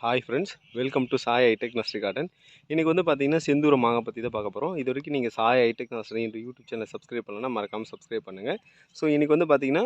Hi friends welcome to Sai hitech nursery garden இன்றைக்கி வந்து பார்த்தீங்கன்னா செந்தூர மாங்காய் பற்றி தான் பார்க்க போகிறோம் இது வரைக்கும் நீங்கள் சாய் ஐடெக் நர்சரி என்று யூடியூப் சேனல் சப்ஸ்கிரைப் பண்ணலன்னா மறக்காமல் சப்ஸ்கிரைப் பண்ணுங்கள் ஸோ இன்றைக்கி வந்து பார்த்தீங்கன்னா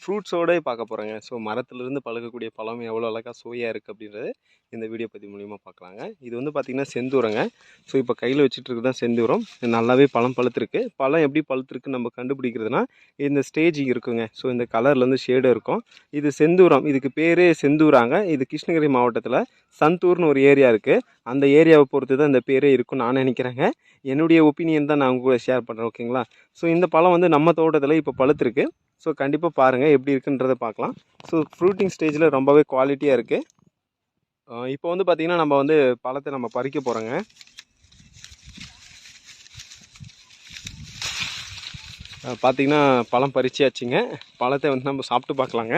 ஃப்ரூட்ஸோடே பார்க்க போகிறேங்க ஸோ மரத்துலேருந்து பழுக்கக்கூடிய பழம் எவ்வளோ அழகாக சுவையாக இருக்குது அப்படின்றது இந்த வீடியோ பற்றி மூலியமாக பார்க்கலாங்க. இது வந்து பார்த்திங்கன்னா செந்தூரங்க. ஸோ இப்போ கையில் வச்சுட்டு இருக்கு தான் செந்தூரம். நல்லாவே பழம் பழுத்திருக்கு. பழம் எப்படி பழுத்துருக்கு நம்ம கண்டுபிடிக்கிறதுனா இந்த ஸ்டேஜ் இருக்குங்க. ஸோ இந்த கலர்லேருந்து ஷேடு இருக்கும். இது செந்தூரம். இதுக்கு பேரே செந்தூராங்க. இது கிருஷ்ணகிரி மாவட்டத்தில் சந்தூர்னு ஒரு ஏரியா இருக்குது அந்த ஏரியாவை பொறுத்து தான் இந்த பேரே இருக்கும்னு நான் நினைக்கிறேங்க. என்னுடைய ஒப்பீனியன் தான் நான் உங்க கூட ஷேர் பண்ணுறேன் ஓகேங்களா ஸோ இந்த பழம் வந்து நம்ம தோட்டத்தில் இப்போ பழுத்துருக்கு. ஸோ கண்டிப்பாக பாருங்கள் எப்படி இருக்குன்றதை பார்க்கலாம். ஸோ ஃப்ரூட்டிங் ஸ்டேஜில் ரொம்பவே குவாலிட்டியாக இருக்குது இப்போ வந்து பார்த்திங்கன்னா நம்ம வந்து பழத்தை நம்ம பறிக்க போகிறோங்க பார்த்திங்கன்னா பழம் பறிச்சியாச்சுங்க பழத்தை வந்து நம்ம சாப்பிட்டு பார்க்கலாங்க.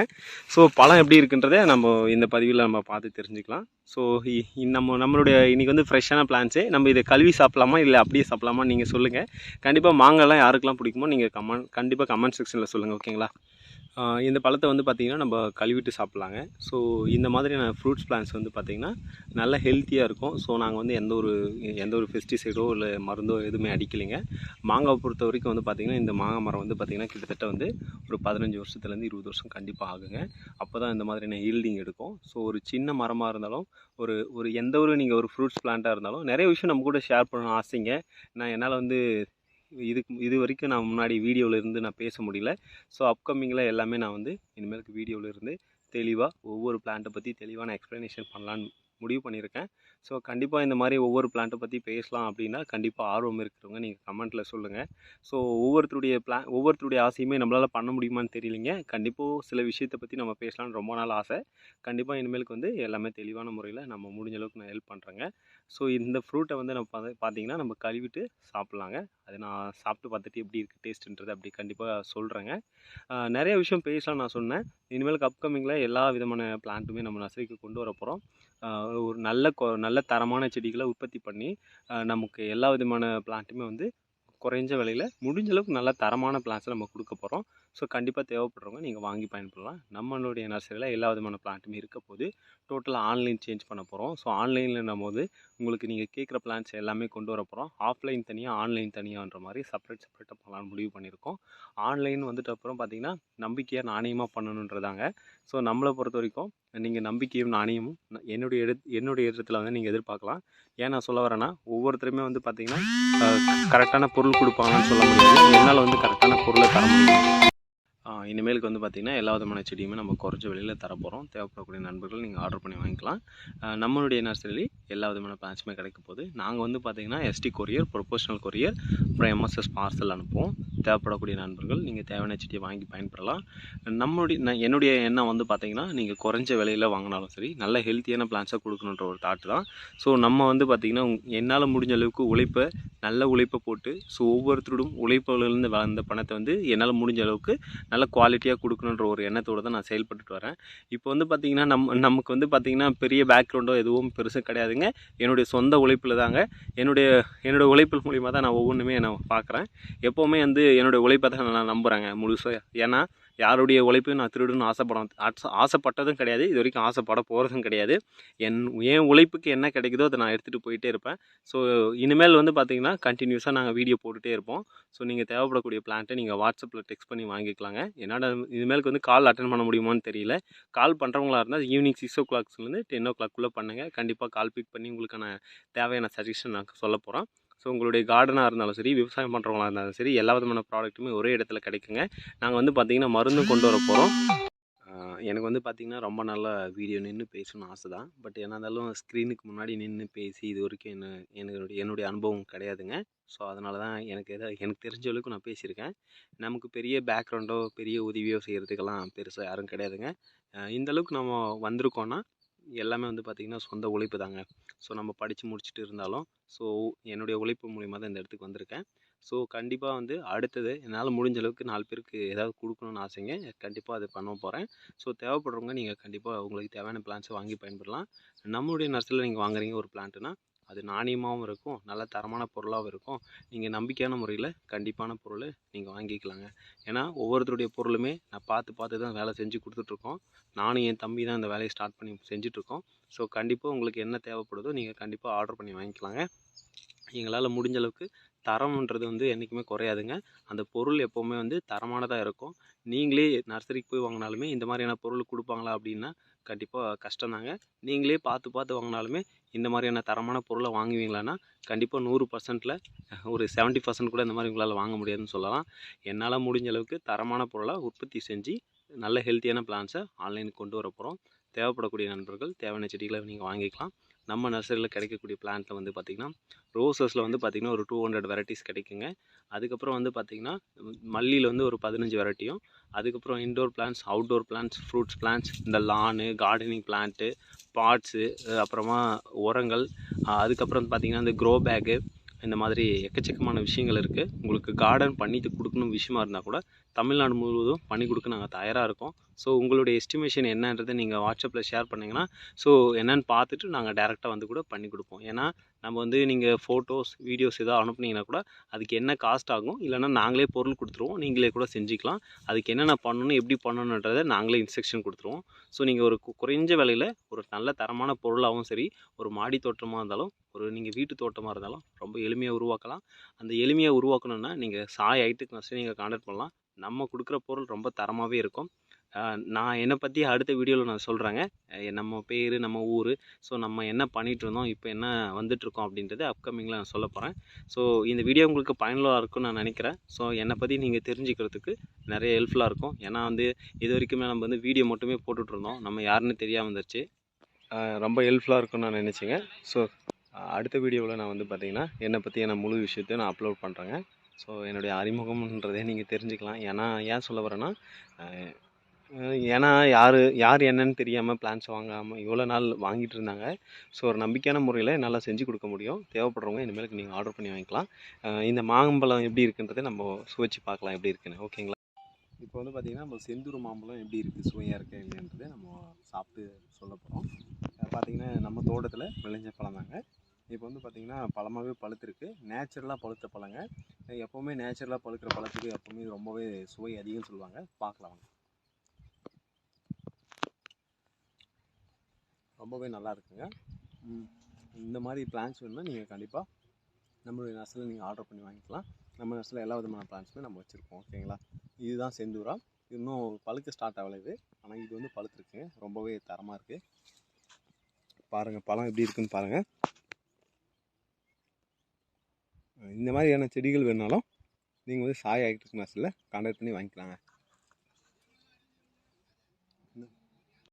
ஸோ பழம் எப்படி இருக்குன்றதை நம்ம இந்த பதிவில் நம்ம பார்த்து தெரிஞ்சுக்கலாம். ஸோ நம்ம நம்மளுடைய இன்றைக்கி வந்து ஃப்ரெஷ்ஷான பிளான்ஸு நம்ம இதை கழுவி சாப்பிட்லாமா இல்லை அப்படியே சாப்பிட்லாமா நீங்கள் சொல்லுங்கள் கண்டிப்பாக மாங்காய்லாம் யாருக்கெல்லாம் பிடிக்குமோ நீங்கள் கமெண்ட் கண்டிப்பாக கமெண்ட் செக்ஷனில் சொல்லுங்கள் ஓகேங்களா இந்த பழத்தை வந்து பார்த்திங்கன்னா நம்ம கழுவிட்டு சாப்பிட்லாங்க. ஸோ இந்த மாதிரியான ஃப்ரூட்ஸ் பிளான்ஸ் வந்து பார்த்திங்கன்னா நல்ல ஹெல்த்தியாக இருக்கும். ஸோ நாங்கள் வந்து எந்த ஒரு எந்த ஒரு பெஸ்டிசைடோ இல்லை மருந்தோ எதுவுமே அடிக்கலைங்க. மாங்காவை பொறுத்த வரைக்கும் வந்து பார்த்திங்கன்னா இந்த மாங்காய் மரம் வந்து பார்த்திங்கன்னா கிட்டத்தட்ட வந்து ஒரு பதினஞ்சு வருஷத்துலேருந்து இருபது வருஷம் கண்டிப்பாக ஆகுங்க. அப்போ தான் இந்த மாதிரியான ஹீல்டிங் எடுக்கும். ஸோ ஒரு சின்ன மரமாக இருந்தாலும் ஒரு ஒரு எந்த ஒரு நீங்கள் ஒரு ஃப்ரூட்ஸ் பிளான்ட்டாக இருந்தாலும் நிறைய விஷயம் நம்ம கூட ஷேர் பண்ணணும் ஆசைங்க. நான் என்னால் வந்து இதுக்கு இது வரைக்கும் நான் முன்னாடி வீடியோவில் இருந்து நான் பேச முடியல. ஸோ அப்கமிங்கில் எல்லாமே நான் வந்து இனிமேலுக்கு வீடியோவில் இருந்து தெளிவாக ஒவ்வொரு பிளான்ட்டை பற்றி தெளிவான எக்ஸ்ப்ளனேஷன் பண்ணலான்னு முடிவு பண்ணியிருக்கேன். ஸோ கண்டிப்பாக இந்த மாதிரி ஒவ்வொரு பிளான்ட்டை பற்றி பேசலாம் அப்படின்னா கண்டிப்பாக ஆர்வம் இருக்கிறவங்க நீங்கள் கமெண்ட்டில் சொல்லுங்கள் ஸோ ஒவ்வொருத்தருடைய பிளான் ஒவ்வொருத்தருடைய ஆசையுமே நம்மளால் பண்ண முடியுமான்னு தெரியலிங்க. கண்டிப்பாக சில விஷயத்தை பற்றி நம்ம பேசலாம்னு ரொம்ப நாள் ஆசை. கண்டிப்பாக இனிமேலுக்கு வந்து எல்லாமே தெளிவான முறையில் நம்ம முடிஞ்ச அளவுக்கு நான் ஹெல்ப் பண்ணுறேங்க ஸோ இந்த ஃப்ரூட்டை வந்து நம்ம பார்த்து பார்த்தீங்கன்னா நம்ம கழுவிட்டு சாப்பிட்லாங்க. அது நான் சாப்பிட்டு பார்த்துட்டு எப்படி இருக்குது டேஸ்ட்டுன்றது அப்படி கண்டிப்பாக சொல்கிறேங்க நிறைய விஷயம் பேசலாம் நான் சொன்னேன். இனிமேலுக்கு அப்கமிங்கில் எல்லா விதமான பிளான்ட்டுமே நம்ம நர்சரிக்கு கொண்டு வர போகிறோம் ஒரு நல்ல கொ நல்ல தரமான செடிகளை உற்பத்தி பண்ணி நமக்கு எல்லா விதமான பிளான்ட்டுமே வந்து குறைஞ்ச விலையில் முடிஞ்ச அளவுக்கு நல்ல தரமான பிளான்ஸை நம்ம கொடுக்க போகிறோம் ஸோ கண்டிப்பாக தேவைப்படுறவங்க நீங்கள் வாங்கி பயன்படலாம். நம்மளுடைய நர்சரியில் எல்லா விதமான பிளான்ட்டுமே இருக்க போது டோட்டலாக ஆன்லைன் சேஞ்ச் பண்ண போகிறோம் ஸோ ஆன்லைனில் போது உங்களுக்கு நீங்கள் கேட்குற பிளான்ஸ் எல்லாமே கொண்டு வர போகிறோம் ஆஃப்லைன் தனியாக ஆன்லைன் தனியாகன்ற மாதிரி செப்பரேட் செப்பரேட்டாக பண்ணலான்னு முடிவு பண்ணியிருக்கோம். ஆன்லைன் வந்துட்டு அப்புறம் பார்த்திங்கன்னா நம்பிக்கையாக நாணயமாக பண்ணணுன்றதாங்க. ஸோ நம்மளை பொறுத்த வரைக்கும் நீங்கள் நம்பிக்கையும் நாணயமும் என்னுடைய எடு என்னுடைய இடத்துல வந்து நீங்கள் எதிர்பார்க்கலாம். ஏன் நான் சொல்ல வரேன்னா ஒவ்வொருத்தருமே வந்து பார்த்தீங்கன்னா கரெக்டான பொருள் கொடுப்பாங்கன்னு சொல்ல முடியாது. என்னால் வந்து கரெக்டான பொருளை தர முடியும். இனிமேலுக்கு வந்து பார்த்திங்கன்னா எல்லா விதமான செடியுமே நம்ம குறைஞ்ச விலையில் தரப்போகிறோம் தேவைப்படக்கூடிய நண்பர்கள் நீங்கள் ஆர்டர் பண்ணி வாங்கிக்கலாம். நம்மளுடைய நர்சரியில் எல்லா விதமான பிளான்ஸுமே கிடைக்க போகுது. நாங்கள் வந்து பார்த்திங்கன்னா எஸ்டி கொரியர் ப்ரொபோஷனல் கொரியர் அப்புறம் எம்எஸ்எஸ் பார்சல் அனுப்புவோம். தேவைப்படக்கூடிய நண்பர்கள் நீங்கள் தேவையான செடியை வாங்கி பயன்பெறலாம். நம்மளுடைய நான் என்னுடைய எண்ணம் வந்து பார்த்திங்கன்னா நீங்கள் குறைஞ்ச விலையில் வாங்கினாலும் சரி நல்ல ஹெல்த்தியான பிளான்ஸாக கொடுக்கணுன்ற ஒரு தாட்டு தான். ஸோ நம்ம வந்து பார்த்திங்கன்னா என்னால் முடிஞ்ச அளவுக்கு உழைப்பை நல்ல உழைப்பை போட்டு ஸோ ஒவ்வொருத்தரோடும் உழைப்புலேருந்து வந்த பணத்தை வந்து என்னால் முடிஞ்ச அளவுக்கு நல்ல குவாலிட்டியாக கொடுக்கணுன்ற ஒரு எண்ணத்தோடு தான் நான் செயல்பட்டுட்டு வரேன். இப்போ வந்து பார்த்திங்கன்னா நம்ம நமக்கு வந்து பார்த்திங்கன்னா பெரிய பேக்ரவுண்டோ எதுவும் பெருசும் கிடையாதுங்க. என்னுடைய சொந்த உழைப்பில் தாங்க. என்னுடைய என்னுடைய உழைப்பு மூலிமா தான் நான் ஒவ்வொன்றுமே நான் பார்க்குறேன் எப்போவுமே வந்து என்னுடைய உழைப்பை தான் நான் நம்புகிறேங்க முழுசாக ஏன்னா யாருடைய உழைப்பையும் நான் திருடுன்னு ஆசைப்பட ஆசைப்பட்டதும் கிடையாது. இது வரைக்கும் ஆசைப்பட போகிறதும் கிடையாது. என் என் உழைப்புக்கு என்ன கிடைக்குதோ அதை நான் எடுத்துகிட்டு போயிட்டே இருப்பேன். ஸோ இனிமேல் வந்து பார்த்திங்கன்னா கண்டினியூஸாக நாங்கள் வீடியோ போட்டுகிட்டே இருப்போம். ஸோ நீங்கள் தேவைப்படக்கூடிய பிளான்ட்டை நீங்கள் வாட்ஸ்அப்பில் டெக்ஸ்ட் பண்ணி வாங்கிக்கலாங்க. என்னோட இனிமேலுக்கு வந்து கால் அட்டன் பண்ண முடியுமான்னு தெரியல. கால் பண்ணுறவங்களா இருந்தால் ஈவினிங் சிக்ஸ் ஓ கிளாக்ஸ்லேருந்து டென் ஓ கிளாக்குள்ளே பண்ணுங்கள் கண்டிப்பாக கால் பிக் பண்ணி உங்களுக்கான தேவையான சஜஷன் நான் சொல்ல போகிறோம் ஸோ உங்களுடைய கார்டனாக இருந்தாலும் சரி விவசாயம் பண்ணுறவங்களா இருந்தாலும் சரி எல்லா விதமான ப்ராடக்ட்டுமே ஒரே இடத்துல கிடைக்குங்க. நாங்கள் வந்து பார்த்திங்கன்னா மருந்தும் கொண்டு வர போகிறோம் எனக்கு வந்து பார்த்திங்கன்னா ரொம்ப நல்ல வீடியோ நின்று பேசணும்னு ஆசை தான் பட் என்ன இருந்தாலும் ஸ்க்ரீனுக்கு முன்னாடி நின்று பேசி இது வரைக்கும் என்ன என்னுடைய என்னுடைய அனுபவம் கிடையாதுங்க. ஸோ அதனால தான் எனக்கு எதாவது எனக்கு தெரிஞ்ச அளவுக்கு நான் பேசியிருக்கேன். நமக்கு பெரிய பேக்ரவுண்டோ பெரிய உதவியோ செய்கிறதுக்கெல்லாம் பெருசாக யாரும் கிடையாதுங்க. இந்தளவுக்கு இந்த அளவுக்கு நம்ம வந்திருக்கோன்னா எல்லாமே வந்து பார்த்திங்கன்னா சொந்த உழைப்பு தாங்க. ஸோ நம்ம படித்து முடிச்சுட்டு இருந்தாலும் ஸோ என்னுடைய உழைப்பு மூலிமா தான் இந்த இடத்துக்கு வந்திருக்கேன். ஸோ கண்டிப்பாக வந்து அடுத்தது என்னால் முடிஞ்ச அளவுக்கு நாலு பேருக்கு ஏதாவது கொடுக்கணும்னு ஆசைங்க. கண்டிப்பாக அது பண்ண போகிறேன் ஸோ தேவைப்படுறவங்க நீங்கள் கண்டிப்பாக உங்களுக்கு தேவையான பிளான்ஸை வாங்கி பயன்படலாம். நம்மளுடைய நர்சரியில் நீங்கள் வாங்குறீங்க ஒரு பிளான்ட்டுனா அது நாணயமாகவும் இருக்கும் நல்ல தரமான பொருளாகவும் இருக்கும். நீங்கள் நம்பிக்கையான முறையில் கண்டிப்பான பொருள் நீங்கள் வாங்கிக்கலாங்க. ஏன்னா ஒவ்வொருத்தருடைய பொருளுமே நான் பார்த்து பார்த்து தான் வேலை செஞ்சு கொடுத்துட்ருக்கோம். நானும் என் தம்பி தான் இந்த வேலையை ஸ்டார்ட் பண்ணி செஞ்சுட்ருக்கோம். ஸோ கண்டிப்பாக உங்களுக்கு என்ன தேவைப்படுதோ நீங்கள் கண்டிப்பாக ஆர்டர் பண்ணி வாங்கிக்கலாங்க. எங்களால் முடிஞ்ச அளவுக்கு தரம்ன்றது வந்து என்றைக்குமே குறையாதுங்க. அந்த பொருள் எப்போவுமே வந்து தரமானதாக இருக்கும். நீங்களே நர்சரிக்கு போய் வாங்கினாலுமே இந்த மாதிரியான பொருள் கொடுப்பாங்களா அப்படின்னா கண்டிப்பாக கஷ்டம்தாங்க. நீங்களே பார்த்து பார்த்து வாங்கினாலுமே இந்த மாதிரியான தரமான பொருளை வாங்குவீங்களான்னா கண்டிப்பாக நூறு பர்சன்ட்டில் ஒரு செவன்ட்டி பர்சன்ட் கூட இந்த மாதிரி உங்களால் வாங்க முடியாதுன்னு சொல்லலாம். என்னால் முடிஞ்ச அளவுக்கு தரமான பொருளை உற்பத்தி செஞ்சு நல்ல ஹெல்த்தியான பிளான்ஸை ஆன்லைனுக்கு கொண்டு வர போகிறோம் தேவைப்படக்கூடிய நண்பர்கள் தேவையான செடிகளை நீங்கள் வாங்கிக்கலாம். நம்ம நர்சரியில் கிடைக்கக்கூடிய பிளான்ட்டில் வந்து பார்த்திங்கன்னா ரோசஸில் வந்து பார்த்திங்கன்னா ஒரு டூ ஹண்ட்ரட் வெரைட்டிஸ் கிடைக்குங்க. அதுக்கப்புறம் வந்து பார்த்திங்கன்னா மல்லியில் வந்து ஒரு பதினஞ்சு வெரைட்டியும் அதுக்கப்புறம் indoor plants outdoor plants fruits plants இந்த லானு கார்டனிங் பிளான்ட்டு பாட்ஸு அப்புறமா உரங்கள் அதுக்கப்புறம் பார்த்திங்கன்னா இந்த க்ரோ பேக்கு இந்த மாதிரி எக்கச்சக்கமான விஷயங்கள் இருக்குது உங்களுக்கு கார்டன் பண்ணிட்டு கொடுக்கணும் விஷயமா இருந்தால் கூட தமிழ்நாடு முழுவதும் பண்ணி கொடுக்க நாங்கள் தயாராக இருக்கோம். ஸோ உங்களுடைய எஸ்டிமேஷன் என்னன்றதை நீங்கள் வாட்ஸ்அப்பில் ஷேர் பண்ணிங்கன்னா ஸோ என்னென்னு பார்த்துட்டு நாங்கள் டேரெக்டாக வந்து கூட பண்ணி கொடுப்போம். ஏன்னா நம்ம வந்து நீங்கள் ஃபோட்டோஸ் வீடியோஸ் ஏதாவது அனுப்புனீங்கன்னா கூட அதுக்கு என்ன காஸ்ட் ஆகும்? இல்லைன்னா நாங்களே பொருள் கொடுத்துருவோம். நீங்களே கூட செஞ்சுக்கலாம். அதுக்கு என்னென்ன பண்ணணும் எப்படி பண்ணணுன்றதை நாங்களே இன்ஸ்ட்ரக்ஷன் கொடுத்துருவோம். ஸோ நீங்கள் ஒரு குறைஞ்ச விலையில் ஒரு நல்ல தரமான பொருளாகவும் சரி ஒரு மாடி தோட்டமாக இருந்தாலும் ஒரு நீங்கள் வீட்டு தோட்டமாக இருந்தாலும் ரொம்ப எளிமையாக உருவாக்கலாம். அந்த எளிமையாக உருவாக்கணுன்னா நீங்கள் சாய் ஐட்டுக்கு நர்சரி நீங்கள் கான்டாக்ட் பண்ணலாம். நம்ம கொடுக்குற பொருள் ரொம்ப தரமாகவே இருக்கும். நான் என்னை பற்றி அடுத்த வீடியோவில் நான் சொல்கிறேங்க நம்ம பேர் நம்ம ஊர் ஸோ நம்ம என்ன பண்ணிகிட்டு இருந்தோம் இப்போ என்ன வந்துட்டுருக்கோம் அப்படின்றது அப்கமிங்கில் நான் சொல்ல போகிறேன் ஸோ இந்த வீடியோ உங்களுக்கு பயனுள்ளதாக இருக்கும்னு நான் நினைக்கிறேன். ஸோ என்னை பற்றி நீங்கள் தெரிஞ்சுக்கிறதுக்கு நிறைய ஹெல்ப்ஃபுல்லாக இருக்கும். ஏன்னா வந்து இது வரைக்குமே நம்ம வந்து வீடியோ மட்டுமே போட்டுட்ருந்தோம் நம்ம யாருன்னு தெரியாமல் வந்துருச்சு. ரொம்ப ஹெல்ப்ஃபுல்லாக இருக்கும்னு நான் நினச்சிங்க. ஸோ அடுத்த வீடியோவில் நான் வந்து பார்த்திங்கன்னா என்னை பற்றி என்ன முழு விஷயத்தையும் நான் அப்லோட் பண்ணுறேங்க ஸோ என்னுடைய அறிமுகம்ன்றதே நீங்கள் தெரிஞ்சுக்கலாம். ஏன்னா ஏன் சொல்ல வரேன்னா ஏன்னா யார் யார் என்னன்னு தெரியாமல் பிளான்ஸ் வாங்காமல் இவ்வளோ நாள் வாங்கிட்டு இருந்தாங்க. ஸோ ஒரு நம்பிக்கையான முறையில் என்னால் செஞ்சு கொடுக்க முடியும். தேவைப்படுறவங்க இனிமேலுக்கு நீங்கள் ஆர்டர் பண்ணி வாங்கிக்கலாம். இந்த மாம்பழம் எப்படி இருக்குன்றதை நம்ம சுவைச்சு பார்க்கலாம் எப்படி இருக்குன்னு. ஓகேங்களா? இப்போ வந்து பார்த்திங்கன்னா நம்ம செந்தூர் மாம்பழம் எப்படி இருக்குது சுவையாக இருக்கா இல்லைன்றதை நம்ம சாப்பிட்டு சொல்ல போகிறோம் பார்த்திங்கன்னா நம்ம தோட்டத்தில் விளைஞ்ச பழம் தாங்க. இப்போ வந்து பார்த்திங்கன்னா பழமாகவே பழுத்திருக்கு. நேச்சுரலாக பழுத்த பழங்க. எப்போவுமே நேச்சுரலாக பழுக்கிற பழத்துக்கு எப்போவுமே ரொம்பவே சுவை அதிகம்னு சொல்லுவாங்க. பார்க்கலாம் ரொம்பவே நல்லா இருக்குங்க. இந்த மாதிரி பிளான்ஸ் வேணும்னா நீங்கள் கண்டிப்பாக நம்மளுடைய நர்சரியில் நீங்கள் ஆர்டர் பண்ணி வாங்கிக்கலாம். நம்ம நர்சரியில் எல்லா விதமான பிளான்ஸுமே நம்ம வச்சுருக்கோம் ஓகேங்களா இதுதான் செந்தூரா. இன்னும் பழுக்க ஸ்டார்ட் ஆகலை இது. ஆனால் இது வந்து பழுத்துருக்குங்க. ரொம்பவே தரமாக இருக்குது பாருங்கள் பழம் எப்படி இருக்குன்னு பாருங்கள் இந்த மாதிரியான செடிகள் வேணுனாலும் நீங்கள் வந்து சாய் ஆக்டிவ் நர்சரியில் கான்டாக்ட் பண்ணி வாங்கிக்கலாங்க.